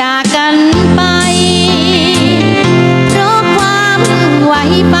จากกันไป เพราะความไหวไป